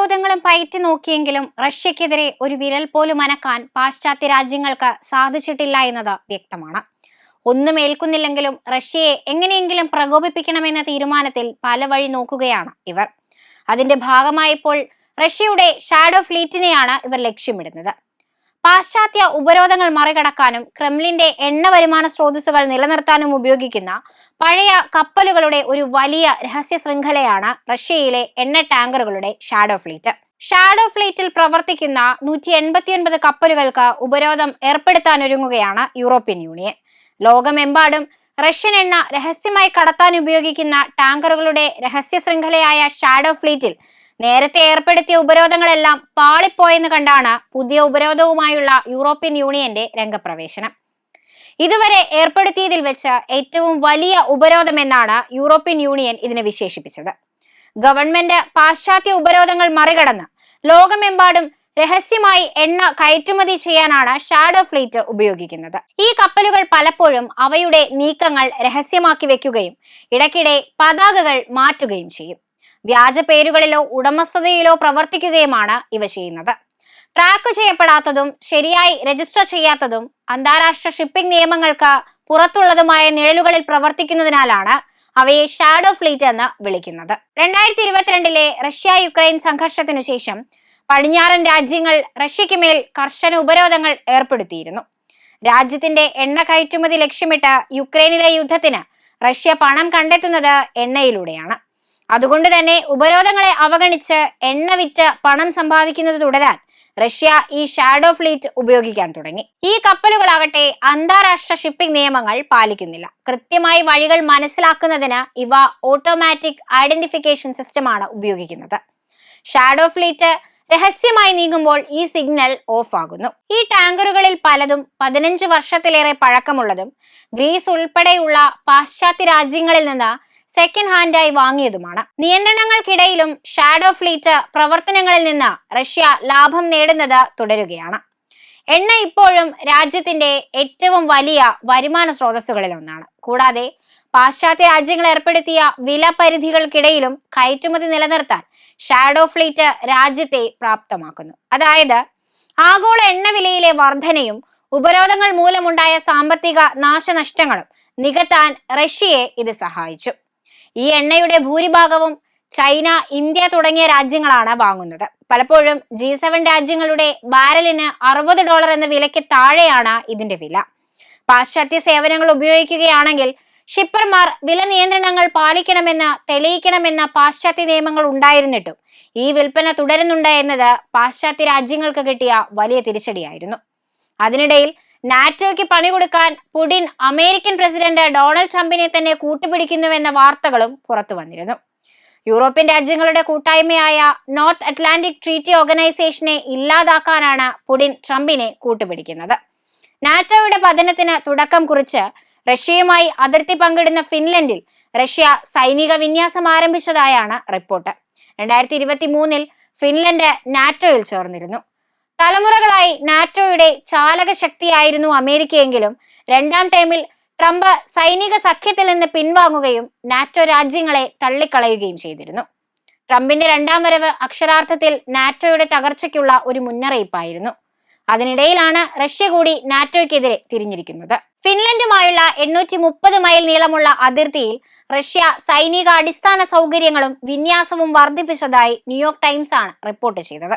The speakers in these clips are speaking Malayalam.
ഉപരോധങ്ങളും പയറ്റി നോക്കിയെങ്കിലും റഷ്യക്കെതിരെ ഒരു വിരൽ പോലും അനക്കാൻ പാശ്ചാത്യ രാജ്യങ്ങൾക്ക് സാധിച്ചിട്ടില്ല എന്നത് വ്യക്തമാണ്. ഒന്നും ഏൽക്കുന്നില്ലെങ്കിലും റഷ്യയെ എങ്ങനെയെങ്കിലും പ്രകോപിപ്പിക്കണമെന്ന തീരുമാനത്തിൽ പല വഴി നോക്കുകയാണ് ഇവർ. അതിന്റെ ഭാഗമായപ്പോൾ റഷ്യയുടെ ഷാഡോ ഫ്ലീറ്റിനെയാണ് ഇവർ ലക്ഷ്യമിടുന്നത്. പാശ്ചാത്യ ഉപരോധങ്ങൾ മറികടക്കാനും ക്രെംലിന്റെ എണ്ണ വരുമാന സ്രോതസ്സുകൾ നിലനിർത്താനും ഉപയോഗിക്കുന്ന പഴയ കപ്പലുകളുടെ ഒരു വലിയ രഹസ്യ ശൃംഖലയാണ് റഷ്യയിലെ എണ്ണ ടാങ്കറുകളുടെ ഷാഡോ ഫ്ലീറ്റ്. ഷാഡോ ഫ്ലീറ്റിൽ പ്രവർത്തിക്കുന്ന നൂറ്റി എൺപത്തിയൊൻപത് കപ്പലുകൾക്ക് ഉപരോധം ഏർപ്പെടുത്താനൊരുങ്ങുകയാണ് യൂറോപ്യൻ യൂണിയൻ. ലോകമെമ്പാടും റഷ്യൻ എണ്ണ രഹസ്യമായി കടത്താൻ ഉപയോഗിക്കുന്ന ടാങ്കറുകളുടെ രഹസ്യ ശൃംഖലയായ ഷാഡോ ഫ്ലീറ്റിൽ നേരത്തെ ഏർപ്പെടുത്തിയ ഉപരോധങ്ങളെല്ലാം പാളിപ്പോയെന്ന് കണ്ടാണ് പുതിയ ഉപരോധവുമായുള്ള യൂറോപ്യൻ യൂണിയന്റെ രംഗപ്രവേശനം. ഇതുവരെ ഏർപ്പെടുത്തിയതിൽ വെച്ച് ഏറ്റവും വലിയ ഉപരോധമെന്നാണ് യൂറോപ്യൻ യൂണിയൻ ഇതിനെ വിശേഷിപ്പിച്ചത്. ഗവൺമെന്റ് പാശ്ചാത്യ ഉപരോധങ്ങൾ മറികടന്ന് ലോകമെമ്പാടും രഹസ്യമായി എണ്ണ കയറ്റുമതി ചെയ്യാനാണ് ഷാഡോ ഫ്ലീറ്റ് ഉപയോഗിക്കുന്നത്. ഈ കപ്പലുകൾ പലപ്പോഴും അവയുടെ നീക്കങ്ങൾ രഹസ്യമാക്കി വെക്കുകയും ഇടയ്ക്കിടെ പതാകകൾ മാറ്റുകയും ചെയ്യും. വ്യാജ പേരുകളിലോ ഉടമസ്ഥതയിലോ പ്രവർത്തിക്കുകയുമാണ് ഇവ ചെയ്യുന്നത്. ട്രാക്ക് ചെയ്യപ്പെടാത്തതും ശരിയായി രജിസ്റ്റർ ചെയ്യാത്തതും അന്താരാഷ്ട്ര ഷിപ്പിംഗ് നിയമങ്ങൾക്ക് പുറത്തുള്ളതുമായ നിഴലുകളിൽ പ്രവർത്തിക്കുന്നതിനാലാണ് അവയെ ഷാഡോ ഫ്ലീറ്റ് എന്ന് വിളിക്കുന്നത്. രണ്ടായിരത്തി ഇരുപത്തിരണ്ടിലെ റഷ്യ യുക്രൈൻ സംഘർഷത്തിനു ശേഷം പടിഞ്ഞാറൻ രാജ്യങ്ങൾ റഷ്യയ്ക്ക് മേൽ കർശന ഉപരോധങ്ങൾ ഏർപ്പെടുത്തിയിരുന്നു. രാജ്യത്തിന്റെ എണ്ണ കയറ്റുമതി ലക്ഷ്യമിട്ട് യുക്രൈനിലെ യുദ്ധത്തിന് റഷ്യ പണം കണ്ടെത്തുന്നത് എണ്ണയിലൂടെയാണ്. അതുകൊണ്ട് തന്നെ ഉപരോധങ്ങളെ അവഗണിച്ച് എണ്ണ വിറ്റ് പണം സമ്പാദിക്കുന്നത് തുടരാൻ റഷ്യ ഈ ഷാഡോ ഫ്ലീറ്റ് ഉപയോഗിക്കാൻ തുടങ്ങി. ഈ കപ്പലുകളാകട്ടെ അന്താരാഷ്ട്ര ഷിപ്പിംഗ് നിയമങ്ങൾ പാലിക്കുന്നില്ല. കൃത്യമായി വഴികൾ മനസ്സിലാക്കുന്നതിന് ഇവ ഓട്ടോമാറ്റിക് ഐഡന്റിഫിക്കേഷൻ സിസ്റ്റമാണ് ഉപയോഗിക്കുന്നത്. ഷാഡോ ഫ്ലീറ്റ് രഹസ്യമായി നീങ്ങുമ്പോൾ ഈ സിഗ്നൽ ഓഫ് ആകുന്നു. ഈ ടാങ്കറുകളിൽ പലതും പതിനഞ്ച് വർഷത്തിലേറെ പഴക്കമുള്ളതും ഗ്രീസ് ഉൾപ്പെടെയുള്ള പാശ്ചാത്യ രാജ്യങ്ങളിൽ നിന്ന് സെക്കൻഡ് ഹാൻഡായി വാങ്ങിയതുമാണ്. നിയന്ത്രണങ്ങൾക്കിടയിലും ഷാഡോ ഫ്ലീറ്റ് പ്രവർത്തനങ്ങളിൽ നിന്ന് റഷ്യ ലാഭം നേടുന്നത് തുടരുകയാണ്. എണ്ണ ഇപ്പോഴും രാജ്യത്തിന്റെ ഏറ്റവും വലിയ വരുമാന സ്രോതസ്സുകളിൽ ഒന്നാണ് കൂടാതെ പാശ്ചാത്യ രാജ്യങ്ങൾ ഏർപ്പെടുത്തിയ വില പരിധികൾക്കിടയിലും കയറ്റുമതി നിലനിർത്താൻ ഷാഡോ ഫ്ലീറ്റ് രാജ്യത്തെ പ്രാപ്തമാക്കുന്നു. അതായത് ആഗോള എണ്ണവിലയിലെ വർധനയും ഉപരോധങ്ങൾ മൂലമുണ്ടായ സാമ്പത്തിക നാശനഷ്ടങ്ങളും നികത്താൻ റഷ്യയെ ഇത് സഹായിച്ചു. ഈ എണ്ണയുടെ ഭൂരിഭാഗവും ചൈന ഇന്ത്യ തുടങ്ങിയ രാജ്യങ്ങളാണ് വാങ്ങുന്നത്. പലപ്പോഴും ജി സെവൻ രാജ്യങ്ങളുടെ ബാരലിന് അറുപത് ഡോളർ എന്ന വിലയ്ക്ക് താഴെയാണ് ഇതിന്റെ വില. പാശ്ചാത്യ സേവനങ്ങൾ ഉപയോഗിക്കുകയാണെങ്കിൽ ഷിപ്പർമാർ വില നിയന്ത്രണങ്ങൾ പാലിക്കണമെന്ന് തെളിയിക്കണമെന്ന പാശ്ചാത്യ നിയമങ്ങൾ ഉണ്ടായിരുന്നിട്ടും ഈ വിൽപ്പന തുടരുന്നുണ്ട് എന്നത് പാശ്ചാത്യ രാജ്യങ്ങൾക്ക് കിട്ടിയ വലിയ തിരിച്ചടിയായിരുന്നു. അതിനിടയിൽ നാറ്റോയ്ക്ക് പണി കൊടുക്കാൻ പുടിൻ അമേരിക്കൻ പ്രസിഡന്റ് ഡൊണാൾഡ് ട്രംപിനെ തന്നെ കൂട്ടുപിടിക്കുന്നുവെന്ന വാർത്തകളും പുറത്തു വന്നിരുന്നു. യൂറോപ്യൻ രാജ്യങ്ങളുടെ കൂട്ടായ്മയായ നോർത്ത് അറ്റ്ലാന്റിക് ട്രീറ്റി ഓർഗനൈസേഷനെ ഇല്ലാതാക്കാനാണ് പുടിൻ ട്രംപിനെ കൂട്ടുപിടിക്കുന്നത്. നാറ്റോയുടെ പതനത്തിന് തുടക്കം കുറിച്ച് റഷ്യയുമായി അതിർത്തി പങ്കിടുന്ന ഫിൻലൻഡിൽ റഷ്യ സൈനിക വിന്യാസം ആരംഭിച്ചതായാണ് റിപ്പോർട്ട്. രണ്ടായിരത്തി ഇരുപത്തി മൂന്നിൽ ഫിൻലൻഡ് നാറ്റോയിൽ ചേർന്നിരുന്നു. തലമുറകളായി നാറ്റോയുടെ ചാലക ശക്തിയായിരുന്നു അമേരിക്കയെങ്കിലും. രണ്ടാം ടൈമിൽ ട്രംപ് സൈനിക സഖ്യത്തിൽ നിന്ന് പിൻവാങ്ങുകയും നാറ്റോ രാജ്യങ്ങളെ തള്ളിക്കളയുകയും ചെയ്തിരുന്നു. ട്രംപിന്റെ രണ്ടാം വരവ് അക്ഷരാർത്ഥത്തിൽ നാറ്റോയുടെ തകർച്ചയ്ക്കുള്ള ഒരു മുന്നറിയിപ്പായിരുന്നു. അതിനിടയിലാണ് റഷ്യ കൂടി നാറ്റോയ്ക്കെതിരെ തിരിഞ്ഞിരിക്കുന്നത്. ഫിൻലൻഡുമായുള്ള എണ്ണൂറ്റി മുപ്പത് മൈൽ നീളമുള്ള അതിർത്തിയിൽ റഷ്യ സൈനിക അടിസ്ഥാന സൗകര്യങ്ങളും വിന്യാസവും വർദ്ധിപ്പിച്ചതായി ന്യൂയോർക്ക് ടൈംസ് ആണ് റിപ്പോർട്ട് ചെയ്തത്.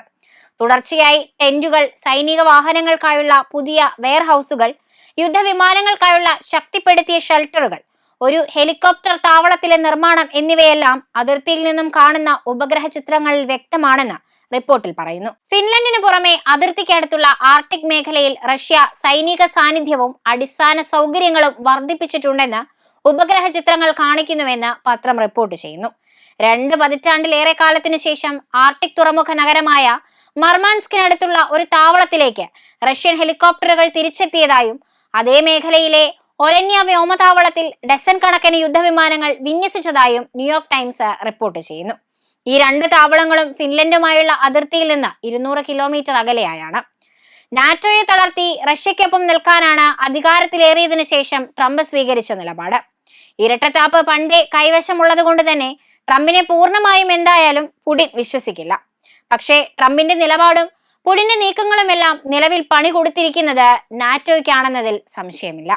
തുടർച്ചയായി ടെന്റുകൾ സൈനിക വാഹനങ്ങൾക്കായുള്ള പുതിയ വെയർഹൗസുകൾ യുദ്ധവിമാനങ്ങൾക്കായുള്ള ശക്തിപ്പെടുത്തിയ ഷെൽട്ടറുകൾ ഒരു ഹെലികോപ്റ്റർ താവളത്തിലെ നിർമ്മാണം എന്നിവയെല്ലാം അതിർത്തിയിൽ നിന്നും കാണുന്ന ഉപഗ്രഹ ചിത്രങ്ങളിൽ വ്യക്തമാണെന്ന് റിപ്പോർട്ടിൽ പറയുന്നു. ഫിൻലൻഡിന് പുറമെ അതിർത്തിക്കടുത്തുള്ള ആർട്ടിക് മേഖലയിൽ റഷ്യ സൈനിക സാന്നിധ്യവും അടിസ്ഥാന സൗകര്യങ്ങളും വർദ്ധിപ്പിച്ചിട്ടുണ്ടെന്ന് ഉപഗ്രഹ ചിത്രങ്ങൾ കാണിക്കുന്നുവെന്ന് പത്രം റിപ്പോർട്ട് ചെയ്യുന്നു. രണ്ട് പതിറ്റാണ്ടിലേറെ കാലത്തിനു ശേഷം ആർട്ടിക് തുറമുഖ നഗരമായ മർമാൻസ്കിനടുത്തുള്ള ഒരു താവളത്തിലേക്ക് റഷ്യൻ ഹെലികോപ്റ്ററുകൾ തിരിച്ചെത്തിയതായും അതേ മേഖലയിലെ ഒലന്യ വ്യോമതാവളത്തിൽ ഡസൻ കണക്കിന് യുദ്ധവിമാനങ്ങൾ വിന്യസിച്ചതായും ന്യൂയോർക്ക് ടൈംസ് റിപ്പോർട്ട് ചെയ്യുന്നു. ഈ രണ്ട് താവളങ്ങളും ഫിൻലൻഡുമായുള്ള അതിർത്തിയിൽ നിന്ന് ഇരുന്നൂറ് കിലോമീറ്റർ അകലെയായാണ്. നാറ്റോയെ തളർത്തി റഷ്യയ്ക്കൊപ്പം നിൽക്കാനാണ് അധികാരത്തിലേറിയതിനു ശേഷം ട്രംപ് സ്വീകരിച്ച നിലപാട്. ഇരട്ടത്താപ്പ് പണ്ടേ കൈവശമുള്ളത് കൊണ്ട് തന്നെ ട്രംപിനെ പൂർണമായും എന്തായാലും പുടിൻ വിശ്വസിക്കില്ല. പക്ഷേ ട്രംപിന്റെ നിലപാടും പുടിന്റെ നീക്കങ്ങളുമെല്ലാം നിലവിൽ പണി കൊടുത്തിരിക്കുന്നത് നാറ്റോയ്ക്കാണെന്നതിൽ സംശയമില്ല.